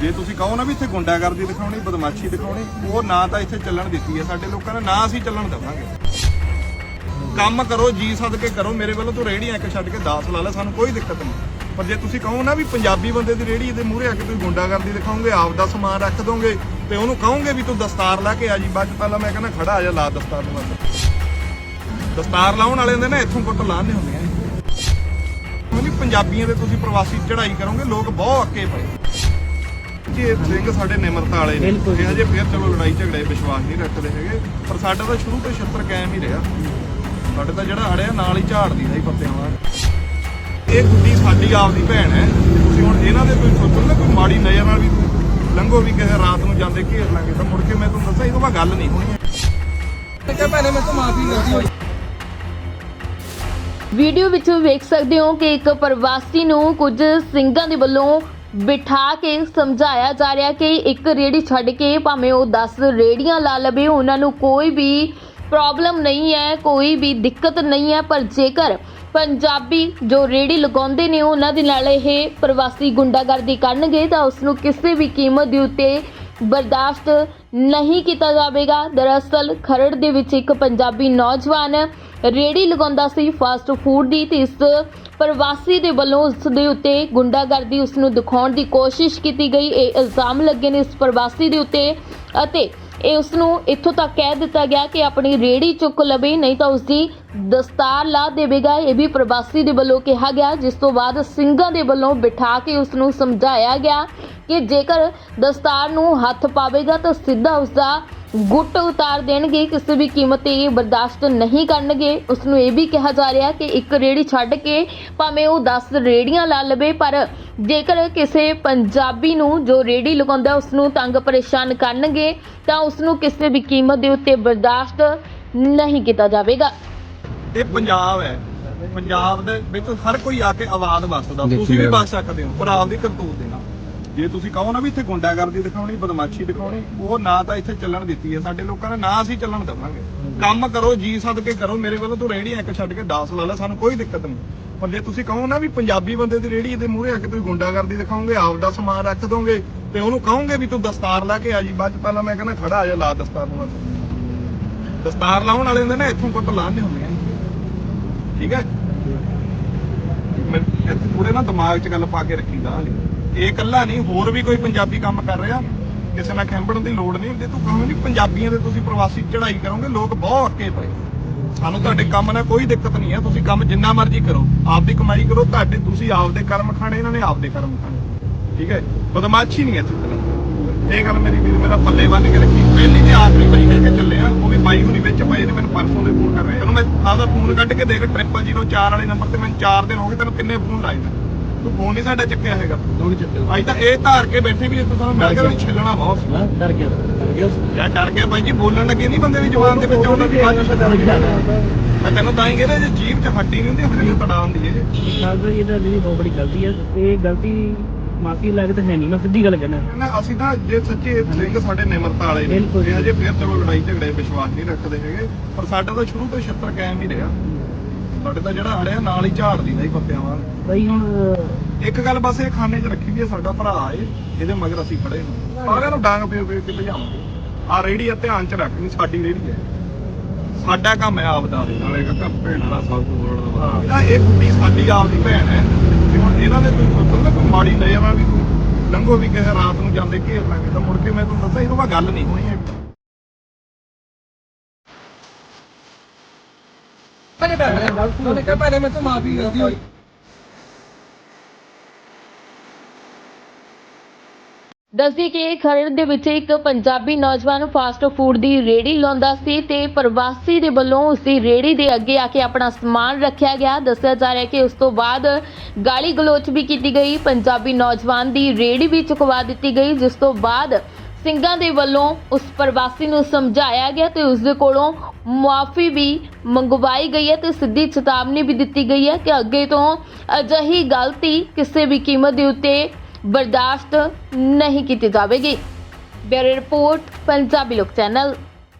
ਜੇ ਤੁਸੀਂ ਕਹੋ ਨਾ ਵੀ ਇੱਥੇ ਗੁੰਡਾਗਰਦੀ ਦਿਖਾਉਣੀ, ਬਦਮਾਸ਼ੀ ਦਿਖਾਉਣੀ, ਉਹ ਨਾ ਤਾਂ ਇੱਥੇ ਚੱਲਣ ਦਿੱਤੀ ਹੈ ਸਾਡੇ ਲੋਕਾਂ ਨੇ, ਨਾ ਅਸੀਂ ਚੱਲਣ ਦੇਵਾਂਗੇ। ਕੰਮ ਕਰੋ, ਜੀ ਸਦਕੇ ਕਰੋ, ਮੇਰੇ ਵੱਲੋਂ ਤੂੰ ਰੇਹੜੀਆਂ ਇੱਕ ਛੱਡ ਕੇ 10 ਲਾ ਲੈ, ਸਾਨੂੰ ਕੋਈ ਦਿੱਕਤ ਨਹੀਂ। ਪਰ ਜੇ ਤੁਸੀਂ ਕਹੋ ਨਾ ਵੀ ਪੰਜਾਬੀ ਬੰਦੇ ਦੀ ਰੇਹੜੀ ਦੇ ਮੂਹਰੇ ਆ ਕੇ ਤੁਸੀਂ ਗੁੰਡਾਗਰਦੀ ਦਿਖਾਓਗੇ, ਆਪ ਦਾ ਸਮਾਨ ਰੱਖ ਦੋਗੇ, ਤੇ ਉਹਨੂੰ ਕਹੋਗੇ ਵੀ ਤੂੰ ਦਸਤਾਰ ਲਾ ਕੇ ਆ ਜੀ, ਬਾਅਦ 'ਚ ਪਹਿਲਾਂ ਮੈਂ ਕਹਿੰਦਾ ਖੜਾ ਆ ਜਾ, ਲਾ ਦਸਤਾਰ ਨੂੰ ਬਸ ਦਸਤਾਰ ਲਾਉਣ ਵਾਲੇ ਦੇ ਨਾ, ਇੱਥੋਂ ਕੁੱਟ ਲਾਣੇ ਹੁੰਦੇ ਆ। ਕਿਉਂਕਿ ਪੰਜਾਬੀਆਂ ਦੇ ਤੁਸੀਂ ਪ੍ਰਵਾਸੀ ਚੜਾਈ ਕਰੋਗੇ, ਲੋਕ ਬਹੁਤ ਅੱਕੇ ਪਏ। ਜੀ ਇਹ ਸਿੰਘ ਸਾਡੇ ਨਿਮਰਤਾ ਵਾਲੇ ਨੇ ਇਹ ਹਜੇ ਫੇਰ ਚਲੋ ਲੜਾਈ ਝਗੜੇ ਵਿਸ਼ਵਾਸ ਨਹੀਂ ਰੱਖਦੇ ਹੈਗੇ ਪਰ ਸਾਡਾ ਤਾਂ ਸ਼ੁਰੂ ਤੋਂ ਛੱਤਰ ਕਾਇਮ ਹੀ ਰਿਹਾ। ਸਾਡੇ ਤਾਂ ਜਿਹੜਾ ਅੜਿਆ ਨਾਲ ਹੀ ਝਾੜਦੀ ਦਾ ਹੀ ਪੱਤਿਆਂ ਵਾਂਗ ਇਹ ਗੁੱਡੀ ਸਾਡੀ ਆਪਦੀ ਭੈਣ ਹੈ ਤੇ ਤੁਸੀਂ ਹੁਣ ਇਹਨਾਂ ਦੇ ਕੋਈ ਸੋਚੋ ਨਾ ਕੋਈ ਮਾੜੀ ਨਜ਼ਰ ਨਾਲ ਵੀ ਲੰਘੋ ਵੀ ਕਿਸੇ ਰਾਤ ਨੂੰ ਜਾਂਦੇ ਘੇਰ ਲਾਂਗੇ ਤਾਂ ਮੁੜ ਕੇ ਮੈਂ ਤੁਹਾਨੂੰ ਦੱਸਾਂ ਇਹ ਤੋਂ ਬਾਅਦ ਗੱਲ ਨਹੀਂ ਹੋਣੀ। ਤੇ ਕਿਹਾ ਭੈਣੇ ਮੈਂ ਤੋਂ ਮਾਫੀ ਮੰਗਦੀ ਹਾਂ। ਵੀਡੀਓ ਵਿੱਚ ਵੇਖ ਸਕਦੇ ਹੋ ਕਿ ਇੱਕ ਪ੍ਰਵਾਸੀ ਨੂੰ ਕੁਝ ਸਿੰਘਾਂ ਦੇ ਵੱਲੋਂ ਬਿਠਾ ਕੇ ਸਮਝਾਇਆ ਜਾ ਰਿਹਾ ਕਿ ਇੱਕ ਰੇੜੀ ਛੱਡ ਕੇ ਭਾਵੇਂ ਉਹ 10 ਰੇੜੀਆਂ ਲਾ ਲਵੇ, ਉਹਨਾਂ ਨੂੰ ਕੋਈ ਵੀ ਪ੍ਰੋਬਲਮ ਨਹੀਂ ਹੈ, ਕੋਈ ਵੀ ਦਿੱਕਤ ਨਹੀਂ ਹੈ, ਪਰ ਜੇਕਰ ਪੰਜਾਬੀ ਜੋ ਰੇੜੀ ਲਗਾਉਂਦੇ ਨੇ, ਉਹਨਾਂ ਦੇ ਨਾਲ ਇਹ ਪ੍ਰਵਾਸੀ ਗੁੰਡਾਗਰਦੀ ਕਰਨਗੇ, ਤਾਂ ਉਸ ਨੂੰ ਕਿਸੇ ਵੀ ਕੀਮਤ ਦੇ ਉੱਤੇ ਬਰਦਾਸ਼ਤ ਨਹੀਂ ਕੀਤਾ ਜਾਵੇਗਾ। ਦਰਅਸਲ, ਖਰੜ ਦੇ ਵਿੱਚ ਇੱਕ ਪੰਜਾਬੀ ਨੌਜਵਾਨ ਰੇੜੀ ਲਗਾਉਂਦਾ ਸੀ ਫਾਸਟ ਫੂਡ ਦੀ ਤੇ ਇਸ ਪ੍ਰਵਾਸੀ ਦੇ ਵੱਲੋਂ ਉਸ ਦੇ ਉੱਤੇ ਗੁੰਡਾਗਰਦੀ ਉਸ ਨੂੰ ਦਿਖਾਉਣ ਦੀ ਕੋਸ਼ਿਸ਼ ਕੀਤੀ ਗਈ। ਇਹ ਇਲਜ਼ਾਮ ਲੱਗੇ ਨੇ ਇਸ ਪ੍ਰਵਾਸੀ ਦੇ ਉੱਤੇ ਅਤੇ ਇਹ ਉਸ ਨੂੰ ਇੱਥੋਂ ਤੱਕ ਕਹਿ ਦਿੱਤਾ ਗਿਆ ਕਿ ਆਪਣੀ ਰੇੜੀ ਚੁੱਕ ਲਵੇ, ਨਹੀਂ ਤਾਂ ਉਸ ਦੀ ਦਸਤਾਰ ਲਾ ਦੇਵੇਗਾ। ਇਹ ਵੀ ਪ੍ਰਵਾਸੀ ਦੇ ਵੱਲੋਂ ਕਿਹਾ ਗਿਆ, ਜਿਸ ਤੋਂ ਬਾਅਦ ਸਿੰਘਾਂ ਦੇ ਵੱਲੋਂ ਬਿਠਾ ਕੇ ਉਸ ਨੂੰ ਸਮਝਾਇਆ ਗਿਆ ਕਿ ਜੇਕਰ ਦਸਤਾਰ ਨੂੰ ਹੱਥ ਪਾਵੇਗਾ ਤਾਂ ਸਿੱਧਾ ਉਸ ਦਾ ਗੁੱਟ ਉਤਾਰ ਦੇਣਗੇ ਕਿਸੇ ਵੀ ਕੀਮਤ ਤੇ ਇਹ ਬਰਦਾਸ਼ਤ ਨਹੀਂ ਕਰਨਗੇ। ਉਸ ਨੂੰ ਇਹ ਵੀ ਕਿਹਾ ਜਾ ਰਿਹਾ ਕਿ ਇੱਕ ਰੇੜੀ ਛੱਡ ਕੇ ਭਾਵੇਂ ਉਹ 10 ਰੇੜੀਆਂ ਲਾ ਲਵੇ ਪਰ ਜੇਕਰ ਕਿਸੇ ਪੰਜਾਬੀ ਨੂੰ ਜੋ ਰੇੜੀ ਲਗਾਉਂਦਾ ਉਸ ਨੂੰ ਤੰਗ ਪਰੇਸ਼ਾਨ ਕਰਨਗੇ ਤਾਂ ਉਸ ਨੂੰ ਕਿਸੇ ਵੀ ਕੀਮਤ ਦੇ ਉੱਤੇ ਬਰਦਾਸ਼ਤ ਨਹੀਂ ਕੀਤਾ ਜਾਵੇਗਾ। ਇਹ ਪੰਜਾਬ ਹੈ। ਪੰਜਾਬ ਦੇ ਵਿੱਚ ਹਰ ਕੋਈ ਆ ਕੇ ਆਵਾਜ਼ ਵਸਦਾ ਤੁਸੀਂ ਵੀ ਵਸ ਸਕਦੇ ਹੋ। ਪਰ ਆਪਦੀ ਕਰਤੂਤ ਦੇ ਨਾਲ ਜੇ ਤੁਸੀਂ ਕਹੋ ਨਾ ਵੀ ਇੱਥੇ ਗੁੰਡਾਗਰਦੀ ਦਿਖਾਉਣੀ, ਬਦਮਾਸ਼ੀ ਦਿਖਾਉਣੀ, ਉਹ ਨਾ ਤਾਂ ਇੱਥੇ ਚੱਲਣ ਦਿੱਤੀ ਹੈ ਸਾਡੇ ਲੋਕਾਂ ਨੇ, ਨਾ ਅਸੀਂ ਚੱਲਣ ਦੇਵਾਂਗੇ। ਕੰਮ ਕਰੋ, ਜੀ ਸਦਕੇ ਕਰੋ, ਮੇਰੇ ਵੱਲੋਂ ਤੂੰ ਰੇਹੜੀਆਂ ਇੱਕ ਛੱਡ ਕੇ 10 ਲਾ ਲੈ, ਸਾਨੂੰ ਕੋਈ ਦਿੱਕਤ ਨਹੀਂ। ਪਰ ਜੇ ਤੁਸੀਂ ਕਹੋ ਨਾ ਵੀ ਪੰਜਾਬੀ ਬੰਦੇ ਦੀ ਰੇਹੜੀ ਦੇ ਮੂਹਰੇ ਆ ਕੇ ਤੁਸੀਂ ਗੁੰਡਾਗਰਦੀ ਦਿਖਾਓਗੇ, ਆਪ ਦਾ ਸਮਾਨ ਰੱਖ ਦੋਗੇ, ਤੇ ਉਹਨੂੰ ਕਹੋਗੇ ਵੀ ਤੂੰ ਦਸਤਾਰ ਲਾ ਕੇ ਆ ਜੀ, ਬਾਅਦ 'ਚ ਪਹਿਲਾਂ ਮੈਂ ਕਹਿੰਦਾ ਖੜਾ ਆ ਜਾ, ਲਾ ਦਸਤਾਰ ਨੂੰ ਦਸਤਾਰ ਲਾਉਣ ਵਾਲੇ ਹੁੰਦੇ ਨਾ, ਇੱਥੋਂ ਕੁੱਟ ਲਾਣੇ ਹੁੰਦੇ ਆ ਠੀਕ ਹੈ? ਮੈਂ ਪੂਰੇ ਨਾ ਦਿਮਾਗ 'ਚ ਗੱਲ ਪਾ ਕੇ ਰੱਖੀਦਾ ਇਹ ਇਕੱਲਾ ਨਹੀਂ, ਹੋਰ ਵੀ ਕੋਈ ਪੰਜਾਬੀ ਕੰਮ ਕਰ ਰਿਹਾ। ਕਿਸੇ ਨਾਲ ਖੈਂਬੜਨ ਦੀ ਲੋੜ ਨਹੀਂ ਹੁੰਦੀ। ਤੂੰ ਕਹੋ ਨਹੀਂ ਪੰਜਾਬੀਆਂ ਦੇ ਤੁਸੀਂ ਪ੍ਰਵਾਸੀ ਚੜ੍ਹਾਈ ਕਰੋਗੇ, ਲੋਕ ਬਹੁਤ ਅੱਕੇ ਪਏ ਸਾਨੂੰ ਤੁਹਾਡੇ ਕੰਮ ਨਾਲ ਕੋਈ ਦਿੱਕਤ ਨਹੀਂ ਹੈ ਤੁਸੀਂ ਕੰਮ ਜਿੰਨਾ ਮਰਜ਼ੀ ਕਰੋ। ਆਪਦੀ ਕਮਾਈ ਕਰੋ, ਤੁਹਾਡੇ ਤੁਸੀਂ ਆਪਦੇ ਕਰਮ ਖਾਣੇ, ਇਹਨਾਂ ਨੇ ਆਪਦੇ ਕਰਮ ਖਾਣੇ। ਠੀਕ ਹੈ? ਬਦਮਾਸ਼ੀ ਨਹੀਂ ਹੈ ਇੱਥੇ ਇਹ ਗੱਲ ਮੇਰੀ ਵੀਰ ਮੇਰਾ ਪੱਲੇ ਬੰਨ ਕੇ ਰੱਖੀ। ਪਹਿਲੀ ਤੇ ਆਖਰੀ ਵਾਰੀ ਕਹਿ ਕੇ ਚੱਲੇ ਆ। ਉਹ ਵੀ ਬਾਈ ਹੁਣੀ ਵਿੱਚ ਪਏ ਨੇ ਮੈਨੂੰ ਪਰਸੋਂ ਦੇ ਫੋਨ ਕਰ ਰਹੇ ਤੈਨੂੰ ਮੈਂ ਆਪਦਾ ਫੋਨ ਕੱਢ ਕੇ ਦੇਖ 0004 ਵਾਲੇ ਨੰਬਰ ਤੇ ਮੈਨੂੰ 4 ਦਿਨ ਹੋ ਗਏ ਤੈਨੂੰ ਕਿੰਨੇ ਫੋਨ ਲਾਏ ਨੇ। ਤੂੰ ਫੋਨ ਨਹੀਂ ਸਾਡਾ ਚੱਕਿਆ ਹੈਗਾ। ਦੋੜੀ ਚੱਕੇ ਅੱਜ ਤਾਂ ਇਹ ਧਾਰ ਕੇ ਬੈਠੇ ਵੀ ਇੱਥੇ ਸਾਨੂੰ ਮਿਲ ਗਿਆ ਛਿੱਲਣਾ ਬਹੁਤ ਸੀ। ਮੈਂ ਡਰ ਗਿਆ ਡਰ ਗਿਆ। ਯਾਰ ਡਰ ਕੇ ਬਾਈ ਜੀ ਬੋਲਣ ਲੱਗੇ ਨਹੀਂ ਬੰਦੇ ਦੀ ਜ਼ੁਬਾਨ ਦੇ ਵਿੱਚ ਆਉਂਦਾ ਵੀ ਬਾਅਦ ਡਰ ਗਿਆ। ਮੈਂ ਤੈਨੂੰ ਤਾਂ ਹੀ ਕਹਿੰਦਾ ਜੇ ਜੀਭ 'ਚ ਹੱਡੀ ਨਹੀਂ ਹੁੰਦੀ ਹੱਡੀ ਤੜਾ ਹੁੰਦੀ ਹੈ ਸਾਹਿਬ ਇਹਦਾ ਜਿਹੜੀ ਬਹੁਤ ਬੜੀ ਗਲਤੀ ਹੈ। ਇਹ ਗਲਤੀ ਮਾਫੀ ਲੱਗ ਤਾਂ ਹੈ ਨਹੀਂ ਮੈਂ ਸਿੱਧੀ ਗੱਲ ਕਹਿਣਾ। ਨਾ ਅਸੀਂ ਤਾਂ ਜੇ ਸੱਚੇ ਸਿੰਘ ਸਾਡੇ ਨਿਮਰਤਾ ਵਾਲੇ ਨੇ ਬਿਲਕੁਲ। ਇਹ ਹਜੇ ਫੇਰ ਚਲੋ ਲੜਾਈ ਝਗੜੇ ਵਿਸ਼ਵਾਸ ਨਹੀਂ ਰੱਖਦੇ ਹੈਗੇ ਪਰ ਸਾਡਾ ਤਾਂ ਸ਼ੁਰੂ ਤੋਂ ਛੱਤਰ ਕਾਇਮ ਹੀ ਰਿਹਾ। ਸਾਡੇ ਤਾਂ ਜਿਹੜਾ ਅੜਿਆ ਨਾਲ ਹੀ ਝਾੜਦੀ ਦਾ ਹੀ ਪੱਤਿਆਂ ਵਾਂਗ। ਬਈ ਹੁਣ ਇੱਕ ਗੱਲ ਬਸ ਇਹ ਖਾਨੇ 'ਚ ਰੱਖੀ ਵੀ ਹੈ, ਸਾਡਾ ਭਰਾ ਏ ਇਹਦੇ ਮਗਰ ਅਸੀਂ ਖੜੇ ਹਾਂ। ਸਾਰਿਆਂ ਨੂੰ ਡਾਂਗ ਪੇ ਪੇ ਕੇ ਭਜਾਵਾਂਗੇ। ਆ ਰੇੜੀ ਆ ਧਿਆਨ 'ਚ ਰੱਖ ਨਹੀਂ ਸਾਡੀ ਰੇੜੀ ਹੈ। ਸਾਡਾ ਕੰਮ ਹੈ ਆਪਦਾ ਨਾਲੇ ਕੱਕਾ ਭੈਣ ਦਾ ਸਭ ਤੋਂ ਬੋਲਣ ਦਾ ਇਹ ਗੁੱਡੀ ਸਾਡੀ ਆਪਦੀ ਭੈਣ ਹੈ। ਤੇ ਹੁਣ ਇਹਨਾਂ ਦੇ ਤੁਸੀਂ ਸੋਚੋ ਨਾ ਕੋਈ ਮਾੜੀ ਨਜ਼ਰ ਨਾਲ ਵੀ ਕੋਈ ਲੰਘੋ ਵੀ ਕਿਸੇ ਰਾਤ ਨੂੰ ਜਾਂਦੇ ਘੇਰ ਲਾਂਗੇ ਤਾਂ ਮੁੜ ਕੇ ਮੈਂ ਤੁਹਾਨੂੰ ਦੱਸਾਂ ਇਹ ਤੋਂ ਗੱਲ ਨਹੀਂ ਹੋਣੀ ਹੈਗੀ। ਭੈਣੇ ਭੈਣੇ ਉਹਨੇ ਕਿਹਾ ਭੈਣੇ, ਮੈਂ ਤੋਂ ਮਾਫੀ ਮੰਗਦੀ ਹਾਂ। ਦੱਸਦੀ ਕਿ ਖਰੜ ਦੇ ਵਿੱਚ ਇੱਕ ਪੰਜਾਬੀ ਨੌਜਵਾਨ ਫਾਸਟ ਫੂਡ ਦੀ ਰੇੜੀ ਲਾਉਂਦਾ ਸੀ ਤੇ ਪ੍ਰਵਾਸੀ ਦੇ ਵੱਲੋਂ ਉਸ ਦੀ ਰੇੜੀ ਦੇ ਅੱਗੇ ਆ ਕੇ ਆਪਣਾ ਸਮਾਨ ਰੱਖਿਆ ਗਿਆ। ਦੱਸਿਆ ਜਾ ਰਿਹਾ ਕਿ ਉਸ ਤੋਂ ਬਾਅਦ ਗਾਲੀ ਗਲੋਚ ਵੀ ਕੀਤੀ ਗਈ। ਪੰਜਾਬੀ ਨੌਜਵਾਨ ਦੀ ਰੇੜੀ ਵੀ ਚੁਕਵਾ ਦਿੱਤੀ ਗਈ, ਜਿਸ ਤੋਂ ਬਾਅਦ ਸਿੰਘਾਂ ਦੇ ਵੱਲੋਂ ਉਸ ਪ੍ਰਵਾਸੀ ਨੂੰ ਸਮਝਾਇਆ ਗਿਆ ਤੇ ਉਸ ਦੇ ਕੋਲੋਂ ਮੁਆਫੀ ਵੀ ਮੰਗਵਾਈ ਗਈ ਹੈ ਤੇ ਸਿੱਧੀ ਚੇਤਾਵਨੀ ਵੀ ਦਿੱਤੀ ਗਈ ਹੈ ਕਿ ਅੱਗੇ ਤੋਂ ਅਜਿਹੀ ਗਲਤੀ ਕਿਸੇ ਵੀ ਕੀਮਤ ਦੇ ਉੱਤੇ ਬਰਦਾਸ਼ਤ ਨਹੀਂ ਕੀਤੀ ਜਾਵੇਗੀ। ਬਿਊਰੋ ਰਿਪੋਰਟ ਪੰਜਾਬੀ ਲੋਕ ਚੈਨਲ।